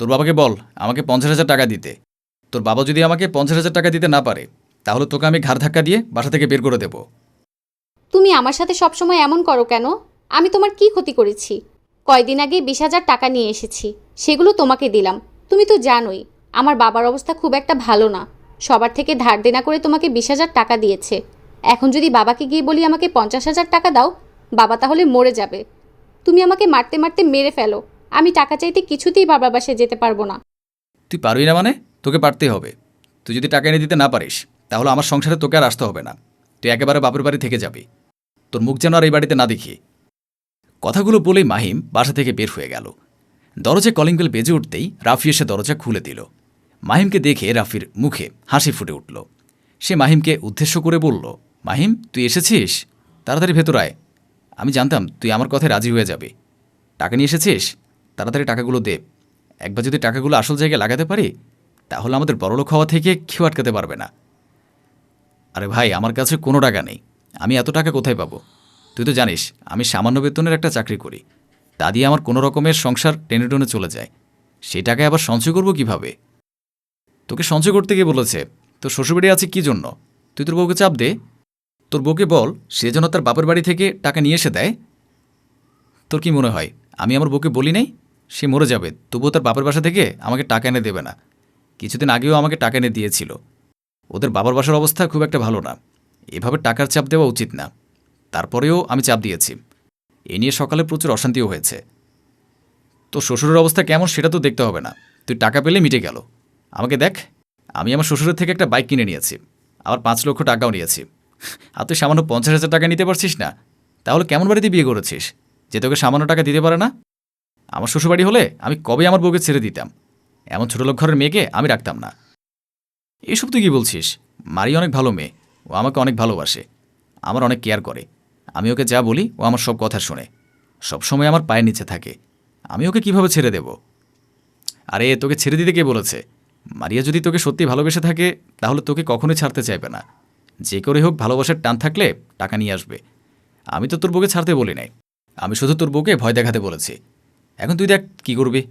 তোর বাবাকে বল, আমাকে পঞ্চাশ হাজার টাকা দিতে। তোর বাবা যদি আমাকে পঞ্চাশ হাজার টাকা দিতে না পারে, তাহলে তোকে আমি ঘাড় ধাক্কা দিয়ে বাসা থেকে বের করে দেবো। তুমি আমার সাথে সবসময় এমন করো কেন? আমি তোমার কি ক্ষতি করেছি? কয়দিন আগে বিশ হাজার টাকা নিয়ে এসেছি, সেগুলো তোমাকে দিলাম। তুমি তো জানোই, আমার বাবার অবস্থা খুব একটা ভালো না। সবার থেকে ধার দেনা করে তোমাকে বিশ হাজার টাকা দিয়েছে। এখন যদি বাবাকে গিয়ে বলি আমাকে পঞ্চাশ হাজার টাকা দাও, বাবা তাহলে মরে যাবে। তুমি আমাকে মারতে মারতে মেরে ফেলো। আমি টাকা চাইতে কিছুতেই বাবার বাসায় যেতে পারব না। তুই পারবি না মানে? তোকে পারতেই হবে। তুই যদি টাকা এনে দিতে না পারিস, তাহলে আমার সংসারে তোকে আর আসতে হবে না। তুই একেবারে বাপের বাড়ি থেকে যাবি। তোর মুখ যেন আর এই বাড়িতে না দেখি। কথাগুলো বলেই মাহিম বাসা থেকে বের হয়ে গেল। দরজায় কলিং বেল বেজে উঠতেই রাফি এসে দরজা খুলে দিল। মাহিমকে দেখে রাফির মুখে হাসি ফুটে উঠল। সে মাহিমকে উদ্দেশ্য করে বলল, মাহিম, তুই এসেছিস? তাড়াতাড়ি ভেতর আয়। আমি জানতাম তুই আমার কথায় রাজি হয়ে যাবে। টাকা নিয়ে এসেছিস? তাড়াতাড়ি টাকাগুলো দে। একবার যদি টাকাগুলো আসল জায়গায় লাগাতে পারি, তাহলে আমাদের বড়লোক হওয়া থেকে কেউ আটকাতে পারবে না। আরে ভাই, আমার কাছে কোনো টাকা নেই। আমি এত টাকা কোথায় পাবো? তুই তো জানিস, আমি সামান্য বেতনের একটা চাকরি করি। তা দিয়ে আমার কোনো রকমের সংসার টেনে টেনে চলে যায়। সেই টাকায় আবার সঞ্চয় করব কীভাবে? তোকে সঞ্চয় করতে গিয়ে বলেছে, তোর শ্বশুরবাড়ি আছে কি জন্য? তুই তোর বউকে চাপ দে। তোর বউকে বল, সে যেন তার বাপের বাড়ি থেকে টাকা নিয়ে এসে দেয়। তোর কি মনে হয়, আমি আমার বউকে বলি নাই? সে মরে যাবে, তবুও তার বাপের বাসা থেকে আমাকে টাকা এনে দেবে না। কিছুদিন আগেও আমাকে টাকা এনে দিয়েছিল। ওদের বাবার বাসার অবস্থা খুব একটা ভালো না। এভাবে টাকার চাপ দেওয়া উচিত না। তারপরেও আমি চাপ দিয়েছি। এ নিয়ে সকালে প্রচুর অশান্তিও হয়েছে। তো শ্বশুরের অবস্থা কেমন সেটা তো দেখতে হবে না। তুই টাকা পেলে মিটে গেল। আমাকে দেখ, আমি আমার শ্বশুরের থেকে একটা বাইক কিনে নিয়েছি। আবার পাঁচ লক্ষ টাকাও নিয়েছি। আর তুই সামান্য পঞ্চাশ হাজার টাকা নিতে পারছিস না? তাহলে কেমন বাড়িতে বিয়ে করেছিস? যে তোকে সামান্য টাকা দিতে পারে না? আমার শ্বশুরবাড়ি হলে আমি কবে আমার বউকে ছেড়ে দিতাম? এমন ছোট লোক ঘরের মেয়েকে আমি রাখতাম না। এসব তুই কি বলছিস? মারি অনেক ভালো মেয়ে। ও আমাকে অনেক ভালোবাসে। আমার অনেক কেয়ার করে। আমি ওকে যা বলি, ও আমার সব কথা শোনে। সবসময় আমার পায়ের নিচে থাকে। আমি ওকে কীভাবে ছেড়ে দেব? আরে, তোকে ছেড়ে দিতে কে বলেছে? মারিয়া যদি তোকে সত্যি ভালোবেসে থাকে, তাহলে তোকে কখনোই ছাড়তে চাইবে না। যে করে হোক ভালোবাসার টান থাকলে টাকা নিয়ে আসবে। আমি তো তোর বউকে ছাড়তে বলি নাই। আমি শুধু তোর বউকে ভয় দেখাতে বলেছি। এখন তুই দেখ কি করবি।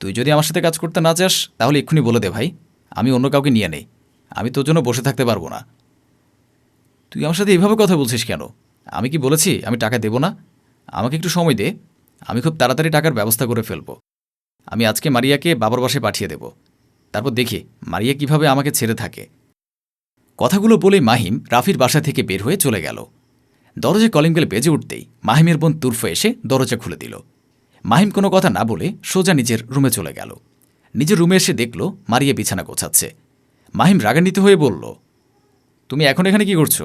তুই যদি আমার সাথে কাজ করতে না চাস, তাহলে এক্ষুনি বলে দে ভাই, আমি অন্য কাউকে নিয়ে নেই। আমি তোর জন্য বসে থাকতে পারব না। তুই আমার সাথে এইভাবে কথা বলছিস কেন? আমি কি বলেছি আমি টাকা দেব না? আমাকে একটু সময় দে, আমি খুব তাড়াতাড়ি টাকার ব্যবস্থা করে ফেলব। আমি আজকে মারিয়াকে বাবার বাসায় পাঠিয়ে দেব। তারপর দেখি মারিয়া কীভাবে আমাকে ছেড়ে থাকে। কথাগুলো বলে মাহিম রাফির বাসা থেকে বের হয়ে চলে গেল। দরজায় কলিং বেল বেজে উঠতেই মাহিমের বোন তুরফ এসে দরজা খুলে দিল। মাহিম কোনো কথা না বলে সোজা নিজের রুমে চলে গেল। নিজের রুমে এসে দেখল মারিয়া বিছানা গোছাচ্ছে। মাহিম রাগান্বিত হয়ে বলল, তুমি এখন এখানে কি করছ?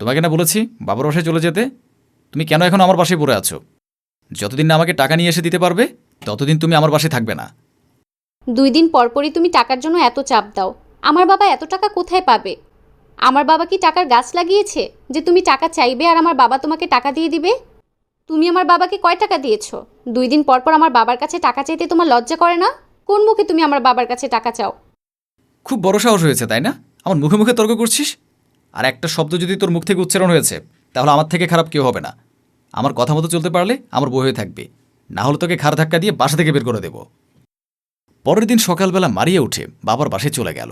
তোমাকে না বলেছি বাবার বাসায় চলে যেতে? তুমি কেন এখন আমার বাসায় পড়ে আছো? যতদিন না আমাকে টাকা নিয়ে এসে দিতে পারবে, ততদিন তুমি আমার বাসায় থাকবে না। দুই দিন পরপরই তুমি টাকার জন্য এত চাপ দাও। আমার বাবা এত টাকা কোথায় পাবে? আমার বাবা কি টাকার গাছ লাগিয়েছে যে তুমি টাকা চাইবে আর আমার বাবা তোমাকে টাকা দিয়ে দিবে? তুমি আমার বাবাকে কয় টাকা দিয়েছ? দুই দিন পর পর আমার বাবার কাছে টাকা চাইতে তোমার লজ্জা করে না? কোন মুখে তুমি আমার বাবার কাছে টাকা চাও? খুব বড় সাহস হয়েছে, তাই না? আমার মুখে মুখে তর্ক করছিস? আর একটা শব্দ যদি তোর মুখ থেকে উচ্চারণ হয়েছে, তাহলে আমার থেকে খারাপ কেউ হবে না। আমার কথা মতো চলতে পারলে আমার বই হয়ে থাকবে। না হলে তোকে ঘাড় ধাক্কা দিয়ে বাসা থেকে বের করে দেব। পরের দিন সকালবেলা মারিয়ে উঠে বাবার বাসায় চলে গেল।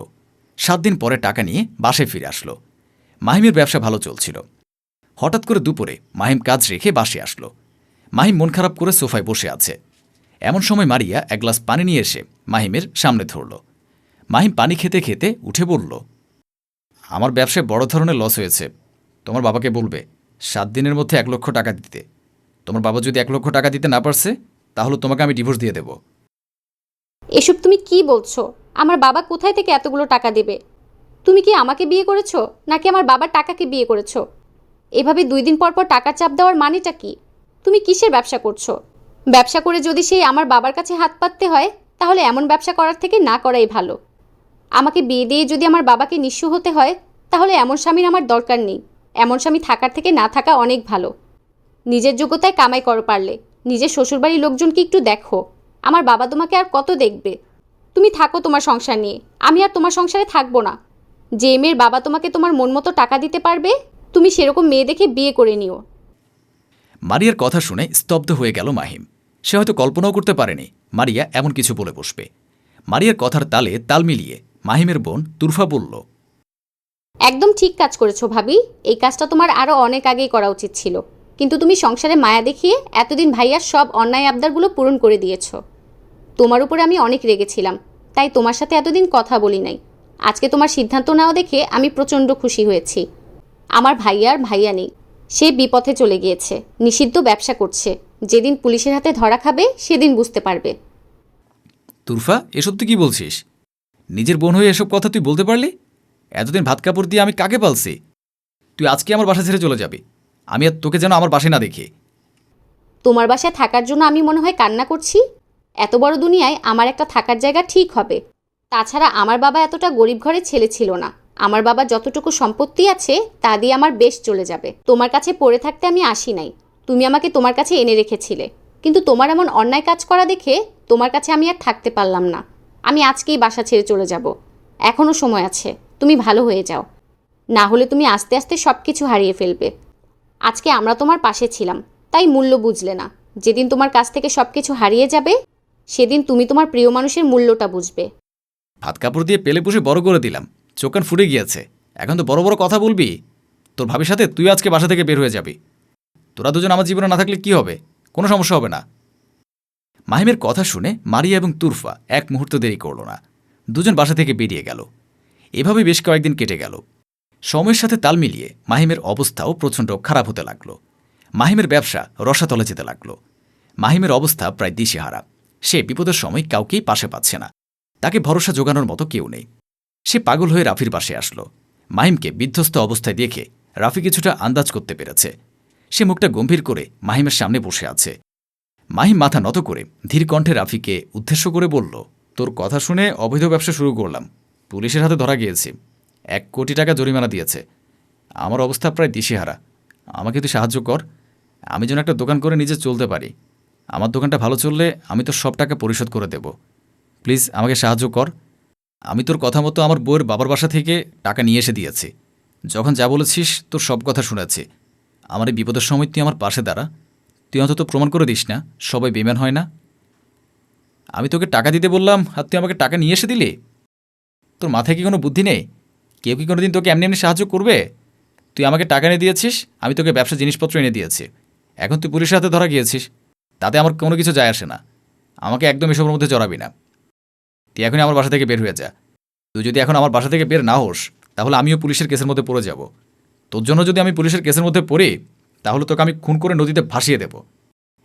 সাত দিন পরে টাকা নিয়ে বাসায় ফিরে আসলো। মাহিমের ব্যবসা ভালো চলছিল। হঠাৎ করে দুপুরে মাহিম কাজ রেখে বাসে আসলো। মাহিম মন খারাপ করে সোফায় বসে আছে। এমন সময় মারিয়া এক গ্লাস পানি নিয়ে এসে মাহিমের সামনে ধরল। মাহিম পানি খেতে খেতে উঠে বলল, আমার ব্যবসায় বড় ধরনের লস হয়েছে। তোমার বাবাকে বলবে, সাত দিনের মধ্যে এক লক্ষ টাকা দিতে। তোমার বাবা যদি এক লক্ষ টাকা দিতে না পারছে, তাহলে তোমাকে আমি ডিভোর্স দিয়ে দেব। এসব তুমি কি বলছো? আমার বাবা কোথায় থেকে এতগুলো টাকা দেবে? তুমি কি আমাকে বিয়ে করেছ? নাকি আমার বাবার টাকাকে বিয়ে করেছ? এভাবে দুই দিন পর পর টাকার চাপ দেওয়ার মানেটা কি? তুমি কিসের ব্যবসা করছ? ব্যবসা করে যদি সেই আমার বাবার কাছে হাত পাততে হয়, তাহলে এমন ব্যবসা করার থেকে না করাই ভালো। আমাকে বিয়ে দিয়ে যদি আমার বাবাকে নিঃস্ব হতে হয়, তাহলে এমন স্বামীর আমার দরকার নেই। এমন স্বামী থাকার থেকে না থাকা অনেক ভালো। নিজের যোগ্যতায় কামাই করো পারলে। নিজের শ্বশুরবাড়ির লোকজনকে একটু দেখো। আমার বাবা তোমাকে আর কত দেখবে? তুমি থাকো তোমার সংসার নিয়ে। আমি আর তোমার সংসারে থাকব না। যে মেয়ের বাবা তোমাকে তোমার মন মতো টাকা দিতে পারবে তুমি সেরকম মেয়ে দেখে বিয়ে করে নিও। মারিয়ার কথা শুনে স্তব্ধ হয়ে গেল মাহিম। সে হয়তো কল্পনাও করতে পারেনি মারিয়া এমন কিছু বলে বসবে। মারিয়ার কথার তালে তাল মিলিয়ে মাহিমের বোন তুরফা বলল একদম ঠিক কাজ করেছ ভাবি। এই কাজটা তোমার আরও অনেক আগেই করা উচিত ছিল। কিন্তু তুমি সংসারে মায়া দেখিয়ে এতদিন ভাইয়ার সব অন্যায় আবদারগুলো পূরণ করে দিয়েছ। তোমার উপরে আমি অনেক রেগেছিলাম তাই তোমার সাথে এতদিন কথা বলি নাই। আজকে তোমার সিদ্ধান্ত নেওয়া দেখে আমি প্রচণ্ড খুশি হয়েছি। আমার ভাইয়ার ভাইয়া নেই। সে বিপথে চলে গিয়েছে। নিষিদ্ধ ব্যবসা করছে। যেদিন পুলিশের হাতে ধরা খাবে সেদিন বুঝতে পারবে। তুরফা এসব তুই কি বলছিস? নিজের বোন হয়ে এসব কথা তুই বলতে পারলি? এতদিন ভাত কাপড় দিয়ে আমি কাকে পালছি? তুই আজকে আমার বাসা ছেড়ে চলে যাবি। আমি আর তোকে যেন আমার বাসায় না দেখি। তোমার বাসায় থাকার জন্য আমি মনে হয় কান্না করছি? এত বড় দুনিয়ায় আমার একটা থাকার জায়গা ঠিক হবে। তাছাড়া আমার বাবা এতটা গরিব ঘরের ছেলে ছিল না। আমার বাবা যতটুকু সম্পত্তি আছে, তা দিয়ে আমার বেশ চলে যাবে। তোমার কাছে পড়ে থাকতে আমি আসি নাই। তুমি আমাকে তোমার কাছে এনে রেখেছিলে। কিন্তু তোমার এমন অন্যায় কাজ করা দেখে তোমার কাছে আমি আর থাকতে পারলাম না। আমি আজকেই বাসা ছেড়ে চলে যাব। এখনও সময় আছে। তুমি ভালো হয়ে যাও। না হলে তুমি আস্তে আস্তে সব কিছু হারিয়ে ফেলবে। আজকে আমরা তোমার পাশে ছিলাম। তাই মূল্য বুঝলে না। যেদিন তোমার কাছ থেকে সব কিছু হারিয়ে যাবে, সেদিন তুমি তোমার প্রিয় মানুষের মূল্যটা বুঝবে। ভাত কাপড় দিয়ে পেলে পুষে বড় করে দিলাম। চোখান ফুটে গিয়েছে। এখন তো বড় বড় কথা বলবি। তোর ভাবির সাথে তুই আজকে বাসা থেকে বের হয়ে যাবি। তোরা দুজন আমার জীবনে না থাকলে কি হবে? কোনো সমস্যা হবে না। মাহিমের কথা শুনে মারিয়া এবং তুরফা এক মুহূর্ত দেরি করল না। দুজন বাসা থেকে বেরিয়ে গেল। এভাবে বেশ কয়েকদিন কেটে গেল। সময়ের সাথে তাল মিলিয়ে মাহিমের অবস্থাও প্রচণ্ড খারাপ হতে লাগল। মাহিমের ব্যবসা রসাতলে যেতে লাগল। মাহিমের অবস্থা প্রায় দিশেহারা। সে বিপদের সময় কাউকেই পাশে পাচ্ছে না। তাকে ভরসা জোগানোর মতো কেউ নেই। সে পাগল হয়ে রাফির পাশে আসলো। মাহিমকে বিধ্বস্ত অবস্থায় দেখে রাফি কিছুটা আন্দাজ করতে পেরেছে। সে মুখটা গম্ভীর করে মাহিমের সামনে বসে আছে। মাহিম মাথা নত করে ধীর কণ্ঠে রাফিকে উদ্দেশ্য করে বলল, তোর কথা শুনে অবৈধ ব্যবসা শুরু করলাম। পুলিশের হাতে ধরা গিয়েছি। এক কোটি টাকা জরিমানা দিয়েছে। আমার অবস্থা প্রায় দিশেহারা। আমাকে তুই সাহায্য কর। আমি যেন একটা দোকান করে নিজে চলতে পারি। আমার দোকানটা ভালো চললে আমি তো সব টাকা পরিশোধ করে দেব। প্লিজ আমাকে সাহায্য কর। আমি তোর কথা মতো আমার বউয়ের বাবার বাসা থেকে টাকা নিয়ে এসে দিয়েছি। যখন যা বলেছিস, তোর সব কথা শুনেছি। আমার এই বিপদের সময় তুই আমার পাশে দাঁড়া। তুই অন্তত প্রমাণ করে দিস না, সবাই বেমান হয় না। আমি তোকে টাকা দিতে বললাম, আর তুই আমাকে টাকা নিয়ে এসে দিলি? তোর মাথায় কি কোনো বুদ্ধি নেই? কেউ কি কোনোদিন তোকে এমনি এমনি সাহায্য করবে? তুই আমাকে টাকা এনে দিয়েছিস, আমি তোকে ব্যবসা জিনিসপত্র এনে দিয়েছি। এখন তুই পুলিশের হাতে ধরা গিয়েছিস, তাতে আমার কোনো কিছু যায় আসে না। আমাকে একদম এসবের মধ্যে জড়াবি না। তুই এখনই আমার বাসা থেকে বের হয়ে যা। তুই যদি এখন আমার বাসা থেকে বের না হোস, তাহলে আমিও পুলিশের কেসের মধ্যে পড়ে যাব। তোর জন্য যদি আমি পুলিশের কেসের মধ্যে পড়ি, তাহলে তোকে আমি খুন করে নদীতে ভাসিয়ে দেব।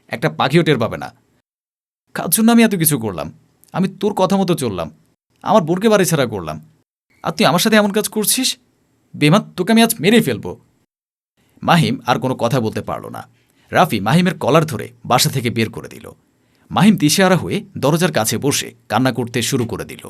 একটা পাখিও টের পাবে না। কার জন্য আমি এত কিছু করলাম? আমি তোর কথা মতো চললাম। আমার বোনকে বাড়ি ছাড়া করলাম। আর তুই আমার সাথে এমন কাজ করছিস? বেমান তোকে আমি আজ মেরেই ফেলব। মাহিম আর কোনো কথা বলতে পারল না। রাফি মাহিমের কলার ধরে বাসা থেকে বের করে দিল। মাহিম দিশেহারা হয়ে দরজার কাছে বসে কান্না করতে শুরু করে দিল।